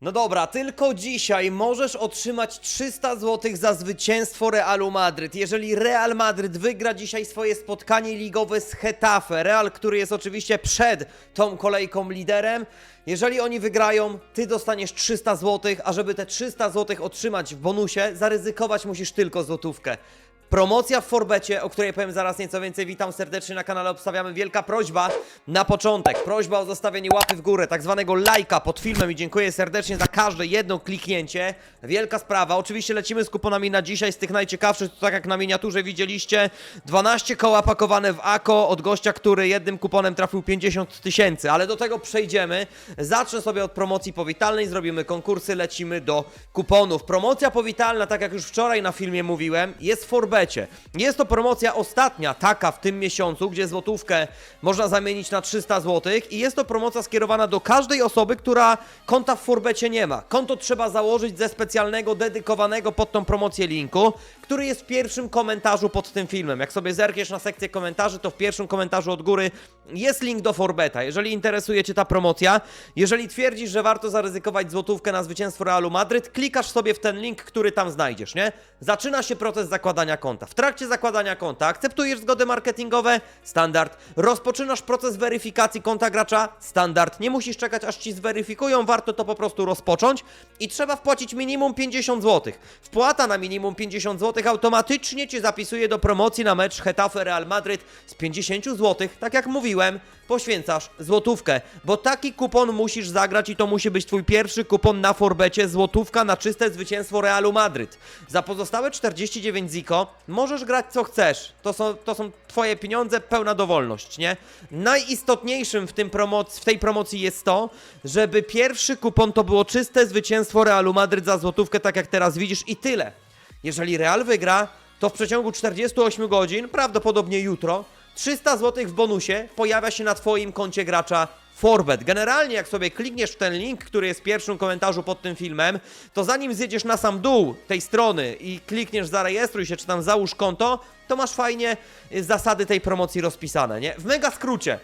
No dobra, tylko dzisiaj możesz otrzymać 300 zł za zwycięstwo Realu Madryt. Jeżeli Real Madryt wygra dzisiaj swoje spotkanie ligowe z Hetafe, Real, który jest oczywiście przed tą kolejką liderem, jeżeli oni wygrają, ty dostaniesz 300 zł, a żeby te 300 zł otrzymać w bonusie, zaryzykować musisz tylko złotówkę. Promocja w Forbecie, o której powiem zaraz nieco więcej. Witam serdecznie na kanale Obstawiamy. Wielka prośba na początek. Prośba o zostawienie łapy w górę, tak zwanego lajka pod filmem i dziękuję serdecznie za każde jedno kliknięcie. Wielka sprawa. Oczywiście lecimy z kuponami na dzisiaj, z tych najciekawszych, to tak jak na miniaturze widzieliście. 12 koła pakowane w AKO od gościa, który jednym kuponem trafił 50 tysięcy, ale do tego przejdziemy. Zacznę sobie od promocji powitalnej, zrobimy konkursy, lecimy do kuponów. Promocja powitalna, tak jak już wczoraj na filmie mówiłem, jest w Jest to promocja ostatnia, taka w tym miesiącu, gdzie złotówkę można zamienić na 300 zł i jest to promocja skierowana do każdej osoby, która konta w Forbecie nie ma. Konto trzeba założyć ze specjalnego, dedykowanego pod tą promocję linku, który jest w pierwszym komentarzu pod tym filmem. Jak sobie zerkniesz na sekcję komentarzy, to w pierwszym komentarzu od góry jest link do Forbeta. Jeżeli interesuje Cię ta promocja, jeżeli twierdzisz, że warto zaryzykować złotówkę na zwycięstwo Realu Madryt, klikasz sobie w ten link, który tam znajdziesz, nie? Zaczyna się proces zakładania konta. W trakcie zakładania konta akceptujesz zgody marketingowe? Standard. Rozpoczynasz proces weryfikacji konta gracza? Standard. Nie musisz czekać, aż Ci zweryfikują, warto to po prostu rozpocząć i trzeba wpłacić minimum 50 zł. Wpłata na minimum 50 zł automatycznie Cię zapisuje do promocji na mecz Hetafe Real Madryt z 50 zł, tak jak mówiłem, poświęcasz złotówkę, bo taki kupon musisz zagrać i to musi być Twój pierwszy kupon na Forbecie, złotówka na czyste zwycięstwo Realu Madryt. Za pozostałe 49 ziko możesz grać co chcesz, to są, to są Twoje pieniądze, pełna dowolność, nie? Najistotniejszym w, tym promoc- w tej promocji jest to, żeby pierwszy kupon to było czyste zwycięstwo Realu Madryt za złotówkę, tak jak teraz widzisz i tyle. Jeżeli Real wygra, to w przeciągu 48 godzin, prawdopodobnie jutro, 300 zł w bonusie pojawia się na Twoim koncie gracza Forbet. Generalnie, jak sobie klikniesz w ten link, który jest w pierwszym komentarzu pod tym filmem, to zanim zjedziesz na sam dół tej strony i klikniesz zarejestruj się, czy tam załóż konto, to masz fajnie y, zasady tej promocji rozpisane, nie? W mega skrócie.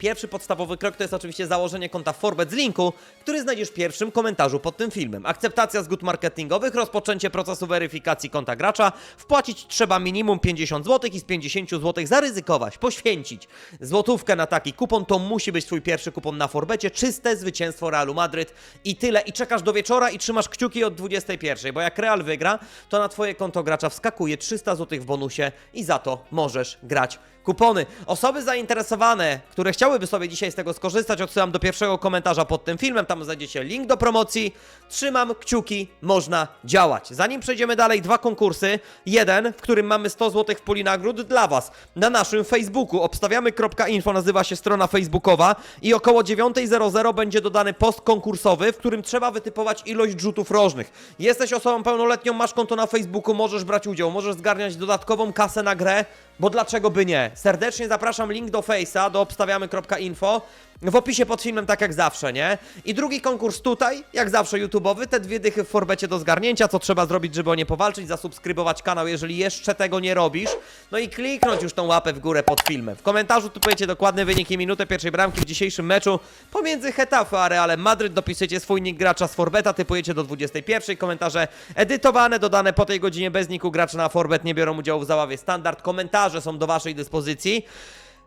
Pierwszy podstawowy krok to jest oczywiście założenie konta Forbet z linku, który znajdziesz w pierwszym komentarzu pod tym filmem. Akceptacja zgód marketingowych, rozpoczęcie procesu weryfikacji konta gracza, wpłacić trzeba minimum 50 zł i z 50 zł zaryzykować, poświęcić złotówkę na taki kupon, to musi być twój pierwszy kupon na Forbecie, czyste zwycięstwo Realu Madryt i tyle. I czekasz do wieczora i trzymasz kciuki od 21, bo jak Real wygra, to na twoje konto gracza wskakuje 300 zł w bonusie i za to możesz grać kupony. Osoby zainteresowane, które chciałyby sobie dzisiaj z tego skorzystać, odsyłam do pierwszego komentarza pod tym filmem, tam znajdziecie link do promocji. Trzymam kciuki, można działać. Zanim przejdziemy dalej, dwa konkursy. Jeden, w którym mamy 100 zł w puli nagród dla Was. Na naszym Facebooku obstawiamy.info nazywa się strona facebookowa i około 9.00 będzie dodany post konkursowy, w którym trzeba wytypować ilość rzutów rożnych. Jesteś osobą pełnoletnią, masz konto na Facebooku, możesz brać udział, możesz zgarniać dodatkową kasę na grę, bo dlaczego by nie? Serdecznie zapraszam, link do Face'a, do obstawiamy.info w opisie pod filmem, tak jak zawsze, nie? I drugi konkurs tutaj, jak zawsze YouTube'owy, te dwie dychy w Forbecie do zgarnięcia, co trzeba zrobić, żeby o nie powalczyć, zasubskrybować kanał, jeżeli jeszcze tego nie robisz, no i kliknąć już tą łapę w górę pod filmem. W komentarzu typujecie dokładny wynik i minutę pierwszej bramki w dzisiejszym meczu. Pomiędzy Hetafe a Realem Madryt, dopisujecie swój nick gracza z Forbeta, typujecie do 21, komentarze edytowane, dodane po tej godzinie bez niku. Gracza na Forbet nie biorą udziału w załawie standard, komentarze są do waszej dyspozycji.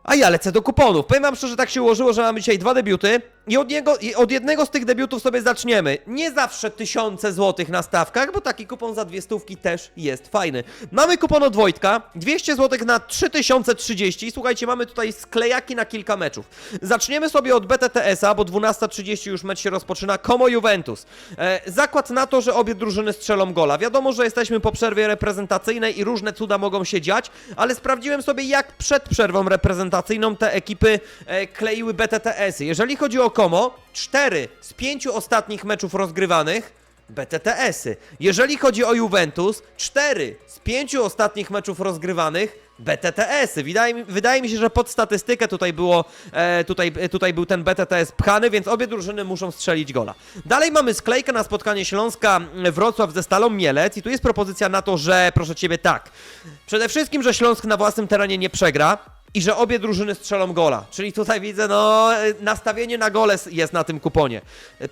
A ja lecę do kuponów. Powiem wam szczerze, tak się ułożyło, że mamy dzisiaj dwa debiuty i od, niego, i od jednego z tych debiutów sobie zaczniemy. Nie zawsze tysiące złotych na stawkach, bo taki kupon za dwie stówki też jest fajny. Mamy kupon od Wojtka, 200 złotych na 3030. Słuchajcie, mamy tutaj sklejaki na kilka meczów. Zaczniemy sobie od BTTS-a, bo 12.30 już mecz się rozpoczyna. Como Juventus. E, zakład na to, że obie drużyny strzelą gola. Wiadomo, że jesteśmy po przerwie reprezentacyjnej i różne cuda mogą się dziać, ale sprawdziłem sobie, jak przed przerwą reprezentacyjną te ekipy e, kleiły BTTS-y. Jeżeli chodzi o Como, 4 z 5 ostatnich meczów rozgrywanych BTTS-y. Jeżeli chodzi o Juventus, 4 z 5 ostatnich meczów rozgrywanych BTTS-y. Wydaje wydaje mi się, że pod statystykę tutaj było, e, tutaj, e, tutaj był ten BTTS pchany, więc obie drużyny muszą strzelić gola. Dalej mamy sklejkę na spotkanie Śląska mm, Wrocław ze Stalą Mielec i tu jest propozycja na to, że proszę Ciebie tak. Przede wszystkim, że Śląsk na własnym terenie nie przegra. I że obie drużyny strzelą gola. Czyli tutaj widzę, no, nastawienie na gole jest na tym kuponie.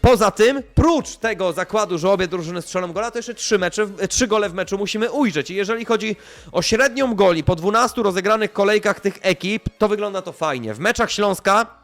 Poza tym, prócz tego zakładu, że obie drużyny strzelą gola, to jeszcze trzy, mecze, trzy gole w meczu musimy ujrzeć. I jeżeli chodzi o średnią goli po 12 rozegranych kolejkach tych ekip, to wygląda to fajnie. W meczach Śląska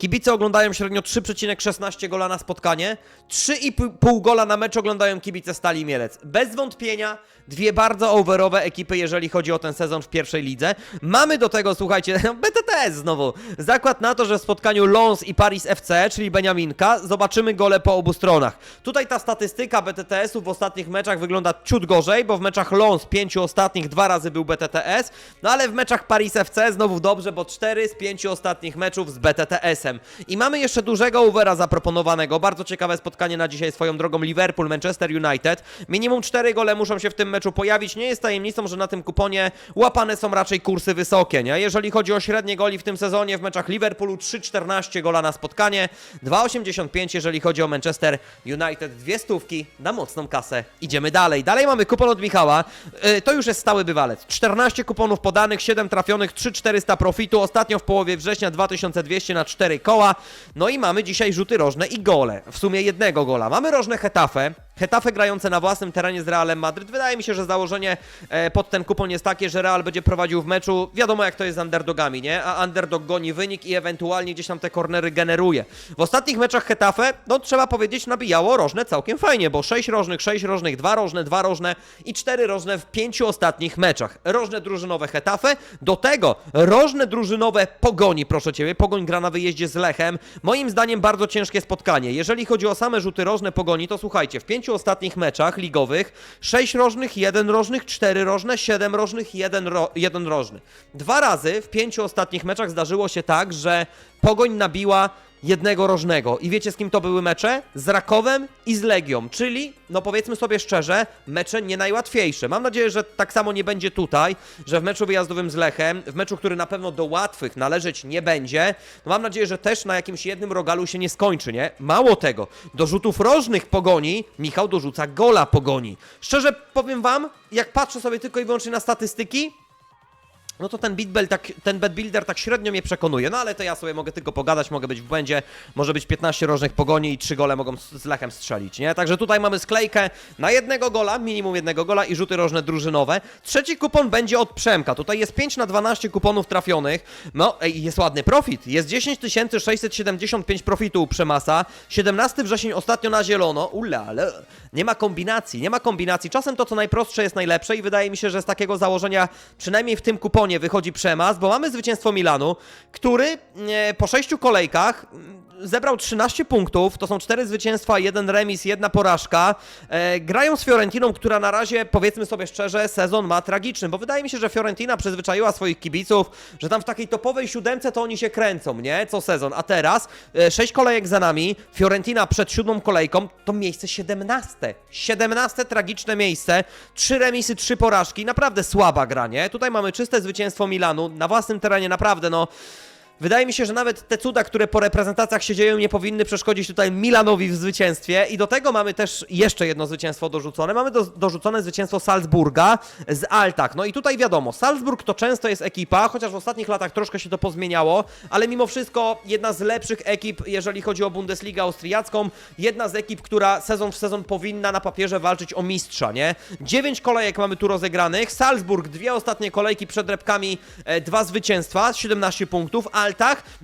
Kibice oglądają średnio 3,16 gola na spotkanie, 3,5 gola na mecz oglądają kibice Stali Mielec. Bez wątpienia dwie bardzo overowe ekipy, jeżeli chodzi o ten sezon w pierwszej lidze. Mamy do tego, słuchajcie, BTTS znowu. Zakład na to, że w spotkaniu Lons i Paris FC, czyli Beniaminka, zobaczymy gole po obu stronach. Tutaj ta statystyka BTTS-u w ostatnich meczach wygląda ciut gorzej, bo w meczach Lons pięciu ostatnich dwa razy był BTTS, no ale w meczach Paris FC znowu dobrze, bo cztery z pięciu ostatnich meczów z BTTS-em. I mamy jeszcze dużego overa zaproponowanego. Bardzo ciekawe spotkanie na dzisiaj swoją drogą Liverpool, Manchester United. Minimum cztery gole muszą się w tym meczu pojawić. Nie jest tajemnicą, że na tym kuponie łapane są raczej kursy wysokie, nie? Jeżeli chodzi o średnie goli w tym sezonie w meczach Liverpoolu 3,14 gola na spotkanie, 2,85 jeżeli chodzi o Manchester United, dwie stówki na mocną kasę. Idziemy dalej. Dalej mamy kupon od Michała. Yy, to już jest stały bywalec. 14 kuponów podanych, 7 trafionych, 3,400 profitu. Ostatnio w połowie września 2200 na 4 koła. No i mamy dzisiaj rzuty rożne i gole. W sumie jednego gola. Mamy rożne Hetafe. Hetafe grające na własnym terenie z Realem Madryt. Wydaje mi się, że założenie e, pod ten kupon jest takie, że Real będzie prowadził w meczu. Wiadomo, jak to jest z underdogami, nie? A underdog goni wynik i ewentualnie gdzieś tam te kornery generuje. W ostatnich meczach Hetafe, no trzeba powiedzieć, nabijało rożne całkiem fajnie, bo 6 rożnych, 6 rożnych, 2 rożne, 2 rożne i 4 rożne w pięciu ostatnich meczach. Rożne drużynowe Hetafe, do tego rożne drużynowe Pogoni, proszę Ciebie. Pogoń gra na wyjeździe z Lechem. Moim zdaniem bardzo ciężkie spotkanie. Jeżeli chodzi o same rzuty rożne Pogoni, to słuchajcie, w pięciu ostatnich meczach ligowych 6 rożnych, 1 rożnych, 4 rożne, 7 rożnych, 1, ro, 1 rożny. Dwa razy w pięciu ostatnich meczach zdarzyło się tak, że Pogoń nabiła jednego rożnego. I wiecie z kim to były mecze? Z Rakowem i z Legią, czyli, no powiedzmy sobie szczerze, mecze nie najłatwiejsze. Mam nadzieję, że tak samo nie będzie tutaj, że w meczu wyjazdowym z Lechem, w meczu, który na pewno do łatwych należeć nie będzie, no mam nadzieję, że też na jakimś jednym rogalu się nie skończy, nie? Mało tego, do rzutów rożnych Pogoni Michał dorzuca gola Pogoni. Szczerze powiem wam, jak patrzę sobie tylko i wyłącznie na statystyki, no to ten bitbel tak, ten bet builder tak średnio mnie przekonuje, no ale to ja sobie mogę tylko pogadać, mogę być w błędzie, może być 15 rożnych pogoni i 3 gole mogą z, z Lechem strzelić, nie? Także tutaj mamy sklejkę na jednego gola, minimum jednego gola i rzuty rożne drużynowe. Trzeci kupon będzie od Przemka, tutaj jest 5 na 12 kuponów trafionych, no ej, jest ładny profit, jest 10 675 profitu u Przemasa, 17 wrzesień ostatnio na zielono, ulale, nie ma kombinacji, nie ma kombinacji, czasem to co najprostsze jest najlepsze i wydaje mi się, że z takiego założenia, przynajmniej w tym kuponie wychodzi Przemas, bo mamy zwycięstwo Milanu, który e, po sześciu kolejkach mm, zebrał 13 punktów, to są 4 zwycięstwa, jeden remis, jedna porażka. E, grają z Fiorentiną, która na razie, powiedzmy sobie szczerze, sezon ma tragiczny, bo wydaje mi się, że Fiorentina przyzwyczaiła swoich kibiców, że tam w takiej topowej siódemce to oni się kręcą, nie? Co sezon. A teraz, e, 6 kolejek za nami, Fiorentina przed siódmą kolejką, to miejsce 17. 17 tragiczne miejsce, 3 remisy, 3 porażki, naprawdę słaba gra, nie? Tutaj mamy czyste zwycięstwo Milanu, na własnym terenie naprawdę, no... Wydaje mi się, że nawet te cuda, które po reprezentacjach się dzieją, nie powinny przeszkodzić tutaj Milanowi w zwycięstwie. I do tego mamy też jeszcze jedno zwycięstwo dorzucone. Mamy do, dorzucone zwycięstwo Salzburga z Altach. No i tutaj wiadomo, Salzburg to często jest ekipa, chociaż w ostatnich latach troszkę się to pozmieniało, ale mimo wszystko jedna z lepszych ekip, jeżeli chodzi o Bundesligę austriacką. Jedna z ekip, która sezon w sezon powinna na papierze walczyć o mistrza, nie? Dziewięć kolejek mamy tu rozegranych. Salzburg, dwie ostatnie kolejki przed repkami, e, dwa zwycięstwa, 17 punktów. Altach,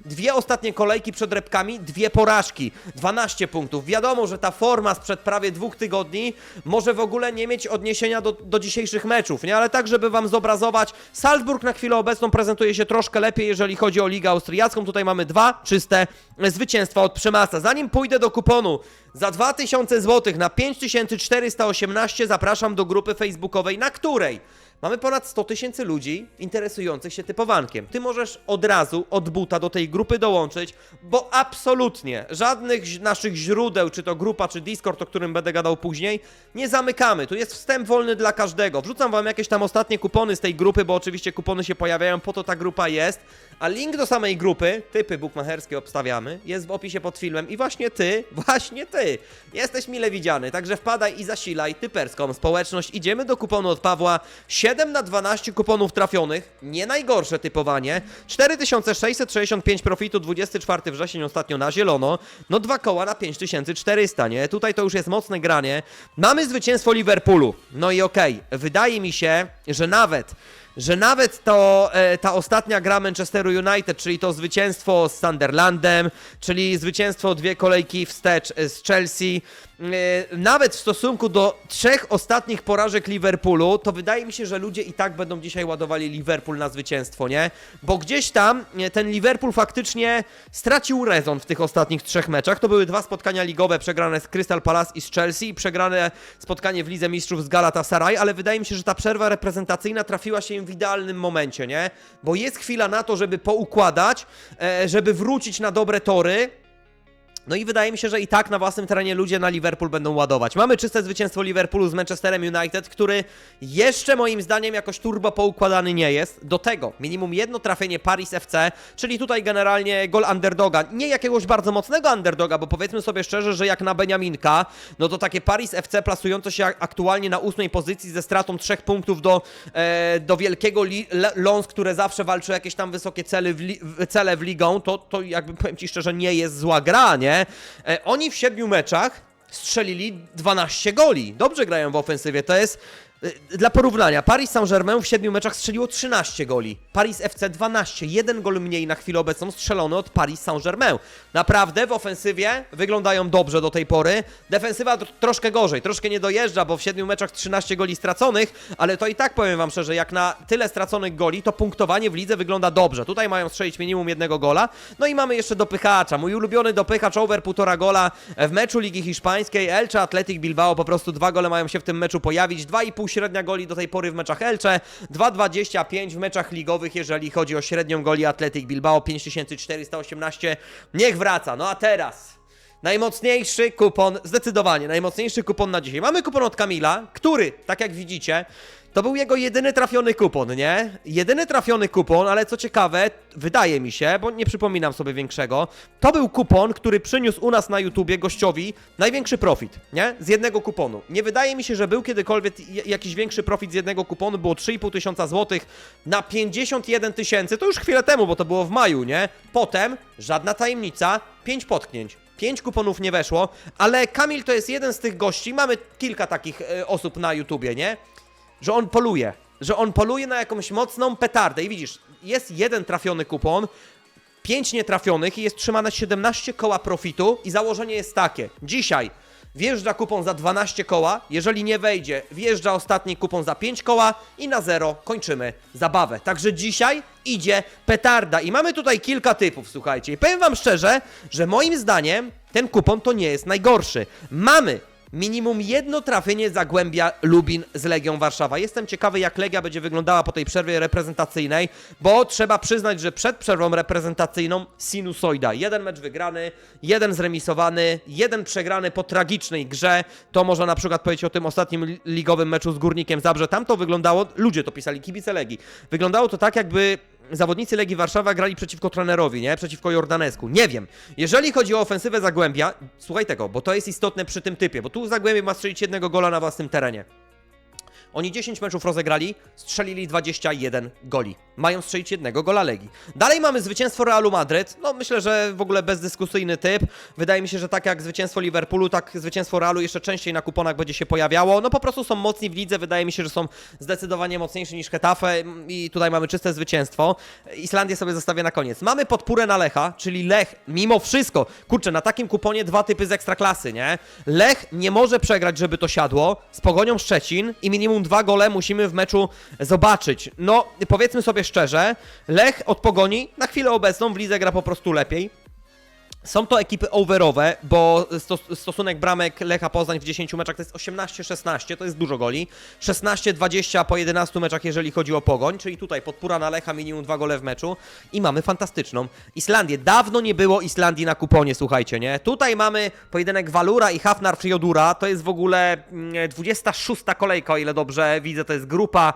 dwie ostatnie kolejki przed repkami, dwie porażki, 12 punktów. Wiadomo, że ta forma sprzed prawie dwóch tygodni może w ogóle nie mieć odniesienia do, do dzisiejszych meczów, nie? Ale tak, żeby wam zobrazować, Salzburg na chwilę obecną prezentuje się troszkę lepiej, jeżeli chodzi o Ligę Austriacką. Tutaj mamy dwa czyste zwycięstwa od Przemasa. Zanim pójdę do kuponu za 2000 zł na 5418 zapraszam do grupy facebookowej, na której Mamy ponad 100 tysięcy ludzi interesujących się typowankiem. Ty możesz od razu, od buta do tej grupy dołączyć, bo absolutnie żadnych naszych źródeł, czy to grupa, czy Discord, o którym będę gadał później, nie zamykamy. Tu jest wstęp wolny dla każdego. Wrzucam wam jakieś tam ostatnie kupony z tej grupy, bo oczywiście kupony się pojawiają, po to ta grupa jest. A link do samej grupy, typy bukmacherskie obstawiamy, jest w opisie pod filmem i właśnie ty, właśnie ty, jesteś mile widziany, także wpadaj i zasilaj typerską społeczność. Idziemy do kuponu od Pawła, 7 na 12 kuponów trafionych, nie najgorsze typowanie, 4665 profitu, 24 wrzesień ostatnio na zielono, no dwa koła na 5400, nie? Tutaj to już jest mocne granie. Mamy zwycięstwo Liverpoolu, no i okej, wydaje mi się, że nawet że nawet to e, ta ostatnia gra Manchesteru United, czyli to zwycięstwo z Sunderlandem, czyli zwycięstwo dwie kolejki wstecz z Chelsea, nawet w stosunku do trzech ostatnich porażek Liverpoolu, to wydaje mi się, że ludzie i tak będą dzisiaj ładowali Liverpool na zwycięstwo, nie? Bo gdzieś tam e, ten Liverpool faktycznie stracił rezon w tych ostatnich trzech meczach. To były dwa spotkania ligowe przegrane z Crystal Palace i z Chelsea i przegrane spotkanie w Lidze Mistrzów z Galatasaray, ale wydaje mi się, że ta przerwa reprezentacyjna trafiła się im w idealnym momencie, nie? Bo jest chwila na to, żeby poukładać, e, żeby wrócić na dobre tory. No i wydaje mi się, że i tak na własnym terenie ludzie na Liverpool będą ładować. Mamy czyste zwycięstwo Liverpoolu z Manchesterem United, który jeszcze moim zdaniem jakoś turbo poukładany nie jest. Do tego minimum jedno trafienie Paris FC, czyli tutaj generalnie gol underdoga. Nie jakiegoś bardzo mocnego underdoga, bo powiedzmy sobie szczerze, że jak na Beniaminka, no to takie Paris FC plasujące się aktualnie na ósmej pozycji ze stratą trzech punktów do, e, do wielkiego Lons, które zawsze walczy o jakieś tam wysokie cele w, li, w- cele w ligą, to, to jakby powiem Ci szczerze, nie jest zła gra, nie? E, oni w siedmiu meczach strzelili 12 goli. Dobrze grają w ofensywie. To jest dla porównania. Paris Saint-Germain w siedmiu meczach strzeliło 13 goli. Paris FC 12. Jeden gol mniej na chwilę obecną strzelony od Paris Saint-Germain. Naprawdę w ofensywie wyglądają dobrze do tej pory. Defensywa tr- troszkę gorzej, troszkę nie dojeżdża, bo w siedmiu meczach 13 goli straconych, ale to i tak powiem wam szczerze, jak na tyle straconych goli, to punktowanie w lidze wygląda dobrze. Tutaj mają strzelić minimum jednego gola. No i mamy jeszcze dopychacza. Mój ulubiony dopychacz over półtora gola w meczu Ligi Hiszpańskiej. Elche Athletic Bilbao po prostu dwa gole mają się w tym meczu pojawić. 2,5 średnia goli do tej pory w meczach Elche. 2,25 w meczach ligowych, jeżeli chodzi o średnią goli Athletic Bilbao. 5418. Niech wraca. No a teraz... Najmocniejszy kupon, zdecydowanie najmocniejszy kupon na dzisiaj. Mamy kupon od Kamila, który, tak jak widzicie, to był jego jedyny trafiony kupon, nie? Jedyny trafiony kupon, ale co ciekawe, wydaje mi się, bo nie przypominam sobie większego, to był kupon, który przyniósł u nas na YouTubie gościowi największy profit, nie? Z jednego kuponu. Nie wydaje mi się, że był kiedykolwiek jakiś większy profit z jednego kuponu, było 3,5 tysiąca złotych na 51 tysięcy, to już chwilę temu, bo to było w maju, nie? Potem, żadna tajemnica, 5 potknięć. Pięć kuponów nie weszło, ale Kamil to jest jeden z tych gości, mamy kilka takich e, osób na YouTubie, nie? Że on poluje, że on poluje na jakąś mocną petardę. I widzisz, jest jeden trafiony kupon, pięć nietrafionych i jest trzymane 17 koła profitu i założenie jest takie, dzisiaj wjeżdża kupon za 12 koła, jeżeli nie wejdzie, wjeżdża ostatni kupon za 5 koła i na zero kończymy zabawę. Także dzisiaj idzie petarda i mamy tutaj kilka typów, słuchajcie. I powiem wam szczerze, że moim zdaniem ten kupon to nie jest najgorszy. Mamy minimum jedno trafienie Zagłębia Lubin z Legią Warszawa. Jestem ciekawy, jak Legia będzie wyglądała po tej przerwie reprezentacyjnej, bo trzeba przyznać, że przed przerwą reprezentacyjną sinusoida. Jeden mecz wygrany, jeden zremisowany, jeden przegrany po tragicznej grze. To można na przykład powiedzieć o tym ostatnim li- ligowym meczu z Górnikiem Zabrze. Tam to wyglądało, ludzie to pisali, kibice Legii. Wyglądało to tak, jakby zawodnicy Legii Warszawa grali przeciwko trenerowi, nie? Przeciwko Jordanesku. Nie wiem. Jeżeli chodzi o ofensywę Zagłębia, słuchaj tego, bo to jest istotne przy tym typie, bo tu Zagłębie ma strzelić jednego gola na własnym terenie. Oni 10 meczów rozegrali, strzelili 21 goli. Mają strzelić jednego gola Legii. Dalej mamy zwycięstwo Realu Madryt. No myślę, że w ogóle bezdyskusyjny typ. Wydaje mi się, że tak jak zwycięstwo Liverpoolu, tak zwycięstwo Realu jeszcze częściej na kuponach będzie się pojawiało. No po prostu są mocni w lidze. Wydaje mi się, że są zdecydowanie mocniejsi niż Getafe i tutaj mamy czyste zwycięstwo. Islandię sobie zostawię na koniec. Mamy podpórę na Lecha, czyli Lech mimo wszystko, kurczę, na takim kuponie dwa typy z ekstraklasy, nie? Lech nie może przegrać, żeby to siadło z Pogonią Szczecin i minimum dwa gole musimy w meczu zobaczyć. No, powiedzmy sobie szczerze, Lech od Pogoni na chwilę obecną w lidze gra po prostu lepiej. Są to ekipy overowe, bo stos stosunek bramek Lecha Poznań w 10 meczach to jest 18-16, to jest dużo goli. 16-20 po 11 meczach, jeżeli chodzi o Pogoń, czyli tutaj podpóra na Lecha, minimum dwa gole w meczu. I mamy fantastyczną Islandię. Dawno nie było Islandii na kuponie, słuchajcie, nie? Tutaj mamy pojedynek Valura i Hafnar Friodura, to jest w ogóle mm, 26 kolejka, o ile dobrze widzę, to jest grupa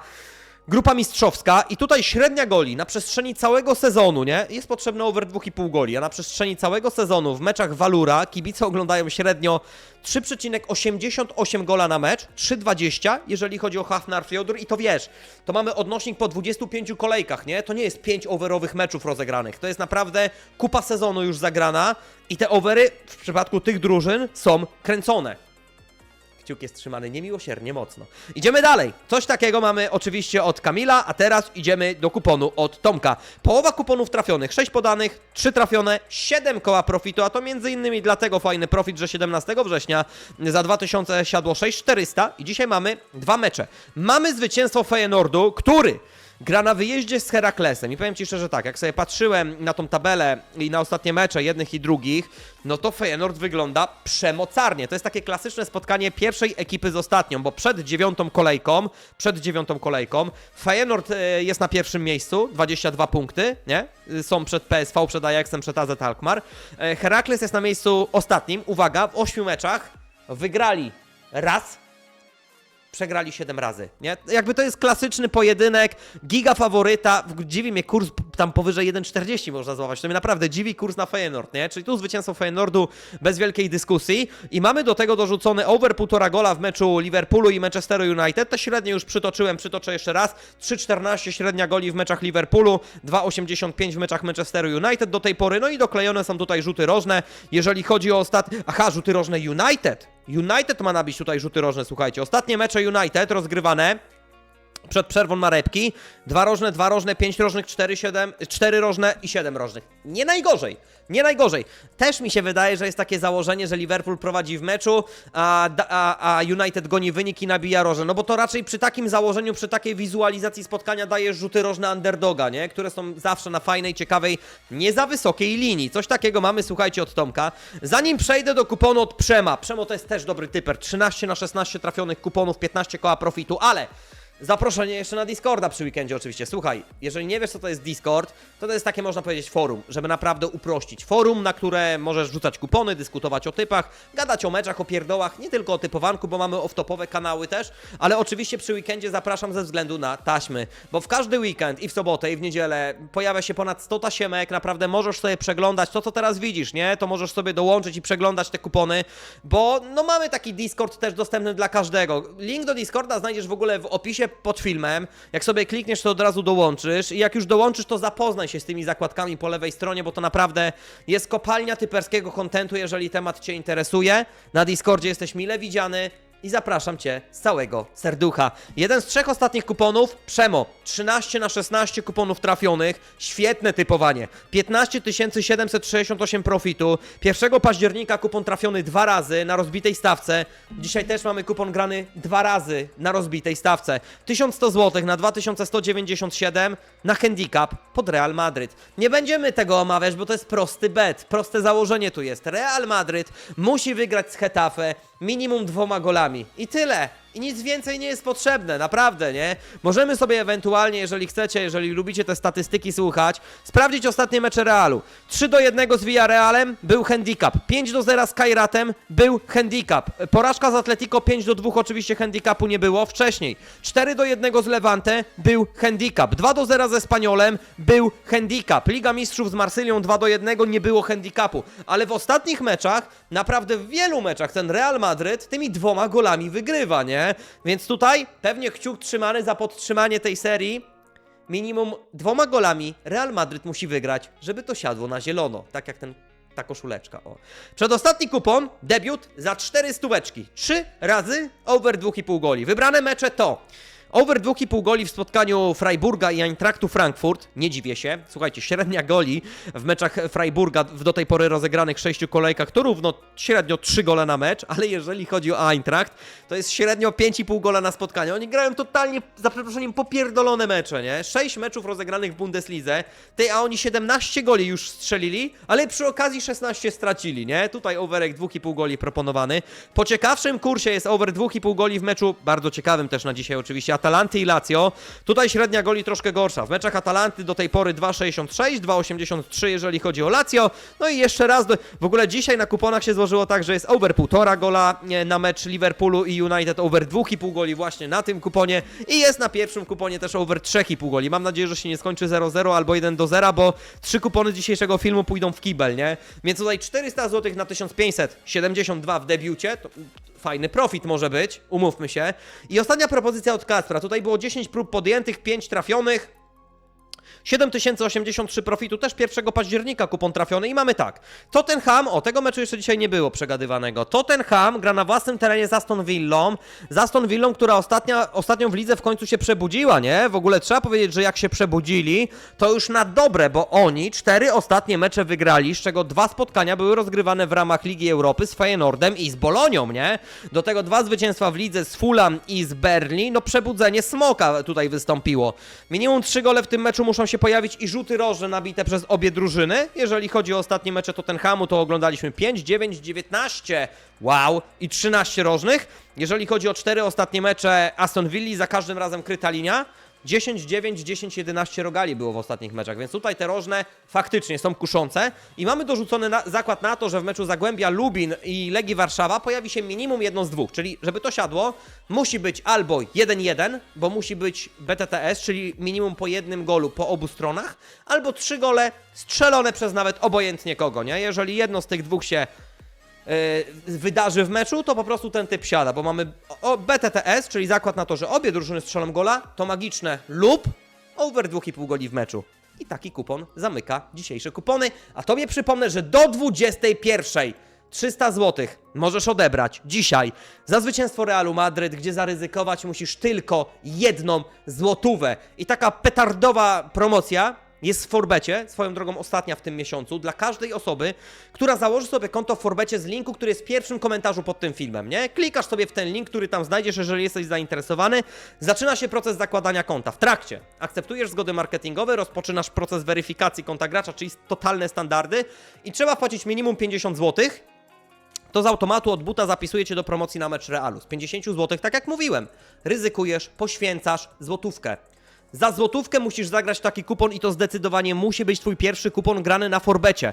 grupa mistrzowska i tutaj średnia goli na przestrzeni całego sezonu, nie? Jest potrzebne over 2,5 goli, a na przestrzeni całego sezonu w meczach Valura kibice oglądają średnio 3,88 gola na mecz, 3,20 jeżeli chodzi o Hafnar Fjodor i to wiesz, to mamy odnośnik po 25 kolejkach, nie? To nie jest 5 overowych meczów rozegranych, to jest naprawdę kupa sezonu już zagrana i te overy w przypadku tych drużyn są kręcone. Kciuk jest trzymany niemiłosiernie mocno. Idziemy dalej. Coś takiego mamy oczywiście od Kamila, a teraz idziemy do kuponu od Tomka. Połowa kuponów trafionych, 6 podanych, 3 trafione, 7 koła profitu, a to między innymi dlatego fajny profit, że 17 września za 2000 siadło 6400 i dzisiaj mamy dwa mecze. Mamy zwycięstwo Feyenoordu, który gra na wyjeździe z Heraklesem. I powiem Ci szczerze tak, jak sobie patrzyłem na tą tabelę i na ostatnie mecze jednych i drugich, no to Feyenoord wygląda przemocarnie. To jest takie klasyczne spotkanie pierwszej ekipy z ostatnią, bo przed dziewiątą kolejką, przed dziewiątą kolejką, Feyenoord e, jest na pierwszym miejscu, 22 punkty, nie? Są przed PSV, przed Ajaxem, przed AZ Alkmaar. E, Herakles jest na miejscu ostatnim, uwaga, w ośmiu meczach wygrali raz, przegrali 7 razy, nie? Jakby to jest klasyczny pojedynek, giga faworyta, dziwi mnie kurs tam powyżej 1,40 można złapać, to mnie naprawdę dziwi kurs na Feyenoord, nie? Czyli tu zwycięstwo Feyenoordu bez wielkiej dyskusji i mamy do tego dorzucony over 1,5 gola w meczu Liverpoolu i Manchesteru United, te średnie już przytoczyłem, przytoczę jeszcze raz, 3,14 średnia goli w meczach Liverpoolu, 2,85 w meczach Manchesteru United do tej pory, no i doklejone są tutaj rzuty rożne, jeżeli chodzi o ostatnie, aha, rzuty rożne United, United ma nabić tutaj rzuty rożne, słuchajcie. Ostatnie mecze United rozgrywane przed przerwą na repki. Dwa rożne, dwa rożne, pięć rożnych, cztery, siedem, cztery rożne i siedem rożnych. Nie najgorzej, nie najgorzej. Też mi się wydaje, że jest takie założenie, że Liverpool prowadzi w meczu, a, a, a United goni wynik i nabija roże. No bo to raczej przy takim założeniu, przy takiej wizualizacji spotkania dajesz rzuty rożne underdoga, nie? Które są zawsze na fajnej, ciekawej, nie za wysokiej linii. Coś takiego mamy, słuchajcie, od Tomka. Zanim przejdę do kuponu od Przema. Przemo to jest też dobry typer. 13 na 16 trafionych kuponów, 15 koła profitu, ale... Zaproszenie jeszcze na Discorda przy weekendzie oczywiście. Słuchaj, jeżeli nie wiesz co to jest Discord, to to jest takie można powiedzieć forum, żeby naprawdę uprościć. Forum, na które możesz rzucać kupony, dyskutować o typach, gadać o meczach, o pierdołach, nie tylko o typowanku, bo mamy off-topowe kanały też, ale oczywiście przy weekendzie zapraszam ze względu na taśmy, bo w każdy weekend i w sobotę i w niedzielę pojawia się ponad 100 tasiemek, naprawdę możesz sobie przeglądać to co teraz widzisz, nie? To możesz sobie dołączyć i przeglądać te kupony, bo no mamy taki Discord też dostępny dla każdego. Link do Discorda znajdziesz w ogóle w opisie pod filmem. Jak sobie klikniesz, to od razu dołączysz i jak już dołączysz, to zapoznaj się z tymi zakładkami po lewej stronie, bo to naprawdę jest kopalnia typerskiego kontentu, jeżeli temat Cię interesuje. Na Discordzie jesteś mile widziany. I zapraszam Cię z całego serducha. Jeden z trzech ostatnich kuponów, Przemo. 13 na 16 kuponów trafionych. Świetne typowanie. 15 768 profitu. 1 października kupon trafiony dwa razy na rozbitej stawce. Dzisiaj też mamy kupon grany dwa razy na rozbitej stawce. 1100 zł na 2197 na handicap pod Real Madryt. Nie będziemy tego omawiać, bo to jest prosty bet. Proste założenie tu jest. Real Madryt musi wygrać z Hetafe minimum dwoma golami. I tyle. I nic więcej nie jest potrzebne, naprawdę, nie? Możemy sobie ewentualnie, jeżeli chcecie, jeżeli lubicie te statystyki słuchać, sprawdzić ostatnie mecze Realu. 3 do 1 z Villarrealem był handicap. 5 do 0 z Kairatem był handicap. Porażka z Atletico 5 do 2 oczywiście handicapu nie było wcześniej. 4 do 1 z Levante był handicap. 2 do 0 ze Spaniolem był handicap. Liga Mistrzów z Marsylią 2 do 1 nie było handicapu. Ale w ostatnich meczach, naprawdę w wielu meczach ten Real Madryt tymi dwoma golami wygrywa, nie? Więc tutaj pewnie kciuk trzymany za podtrzymanie tej serii. Minimum dwoma golami Real Madryt musi wygrać, żeby to siadło na zielono. Tak jak ten ta koszuleczka, o. Przedostatni kupon, debiut za 4 stóweczki. 3 razy over 2,5 goli. Wybrane mecze to over 2,5 goli w spotkaniu Freiburga i Eintrachtu Frankfurt. Nie dziwię się. Słuchajcie, średnia goli w meczach Freiburga w do tej pory rozegranych 6 kolejkach to równo średnio 3 gole na mecz, ale jeżeli chodzi o Eintracht, to jest średnio 5,5 gola na spotkanie. Oni grają totalnie, za przeproszeniem, popierdolone mecze, nie? 6 meczów rozegranych w Bundeslidze, tej, a oni 17 goli już strzelili, ale przy okazji 16 stracili, nie? Tutaj overek 2,5 goli proponowany. Po ciekawszym kursie jest over 2,5 goli w meczu, bardzo ciekawym też na dzisiaj oczywiście, Atalanty i Lazio. Tutaj średnia goli troszkę gorsza. W meczach Atalanty do tej pory 2,66, 2,83 jeżeli chodzi o Lazio. No i jeszcze raz, do... w ogóle dzisiaj na kuponach się złożyło tak, że jest over 1,5 gola nie, na mecz Liverpoolu i United, over 2,5 goli właśnie na tym kuponie i jest na pierwszym kuponie też over 3,5 goli. Mam nadzieję, że się nie skończy 0-0 albo 1 do 0, bo trzy kupony dzisiejszego filmu pójdą w kibel, nie? Więc tutaj 400 zł na 1572 w debiucie, to fajny profit może być, umówmy się. I ostatnia propozycja od Kacpra, tutaj było 10 prób podjętych, 5 trafionych, 7083 profitu, też 1 października kupon trafiony i mamy tak. Tottenham, o tego meczu jeszcze dzisiaj nie było przegadywanego. Tottenham gra na własnym terenie z Aston Villą. Z Aston Villą, która ostatnia, ostatnio w lidze w końcu się przebudziła, nie? W ogóle trzeba powiedzieć, że jak się przebudzili, to już na dobre, bo oni cztery ostatnie mecze wygrali, z czego dwa spotkania były rozgrywane w ramach Ligi Europy z Feyenoordem i z Bolonią, nie? Do tego dwa zwycięstwa w lidze z Fulham i z Berlin. No przebudzenie smoka tutaj wystąpiło. Minimum trzy gole w tym meczu muszą się pojawić i rzuty rożne nabite przez obie drużyny. Jeżeli chodzi o ostatnie mecze Tottenhamu, to oglądaliśmy 5, 9, 19, wow, i 13 rożnych. Jeżeli chodzi o cztery ostatnie mecze Aston Villa, za każdym razem kryta linia. 10, 9, 10, 11 rogali było w ostatnich meczach, więc tutaj te rożne faktycznie są kuszące i mamy dorzucony na, zakład na to, że w meczu Zagłębia Lubin i Legii Warszawa pojawi się minimum jedno z dwóch, czyli żeby to siadło, musi być albo 1-1, bo musi być BTTS, czyli minimum po jednym golu po obu stronach, albo trzy gole strzelone przez nawet obojętnie kogo, nie? Jeżeli jedno z tych dwóch się wydarzy w meczu, to po prostu ten typ siada, bo mamy BTTS, czyli zakład na to, że obie drużyny strzelą gola, to magiczne lub over 2,5 goli w meczu. I taki kupon zamyka dzisiejsze kupony. A tobie przypomnę, że do 21 300 zł możesz odebrać dzisiaj za zwycięstwo Realu Madryt, gdzie zaryzykować musisz tylko jedną złotówę. I taka petardowa promocja jest w Forbecie, swoją drogą ostatnia w tym miesiącu, dla każdej osoby, która założy sobie konto w Forbecie z linku, który jest w pierwszym komentarzu pod tym filmem, nie? Klikasz sobie w ten link, który tam znajdziesz, jeżeli jesteś zainteresowany. Zaczyna się proces zakładania konta. W trakcie akceptujesz zgody marketingowe, rozpoczynasz proces weryfikacji konta gracza, czyli totalne standardy i trzeba płacić minimum 50 złotych to z automatu od buta zapisuje cię do promocji na mecz Realu. Z 50 zł, tak jak mówiłem, ryzykujesz, poświęcasz złotówkę. Za złotówkę musisz zagrać taki kupon i to zdecydowanie musi być twój pierwszy kupon grany na Forbecie.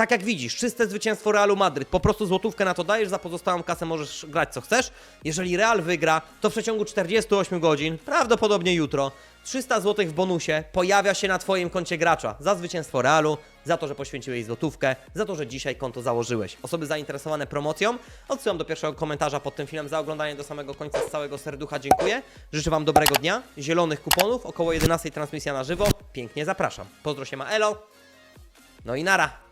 Tak jak widzisz, czyste zwycięstwo Realu Madryt. Po prostu złotówkę na to dajesz, za pozostałą kasę możesz grać co chcesz. Jeżeli Real wygra, to w przeciągu 48 godzin, prawdopodobnie jutro, 300 zł w bonusie pojawia się na Twoim koncie gracza za zwycięstwo Realu, za to, że poświęciłeś złotówkę, za to, że dzisiaj konto założyłeś. Osoby zainteresowane promocją odsyłam do pierwszego komentarza pod tym filmem za oglądanie do samego końca z całego serducha. Dziękuję. Życzę Wam dobrego dnia, zielonych kuponów, około 11 transmisja na żywo. Pięknie zapraszam. Pozdro się ma Elo. No i nara.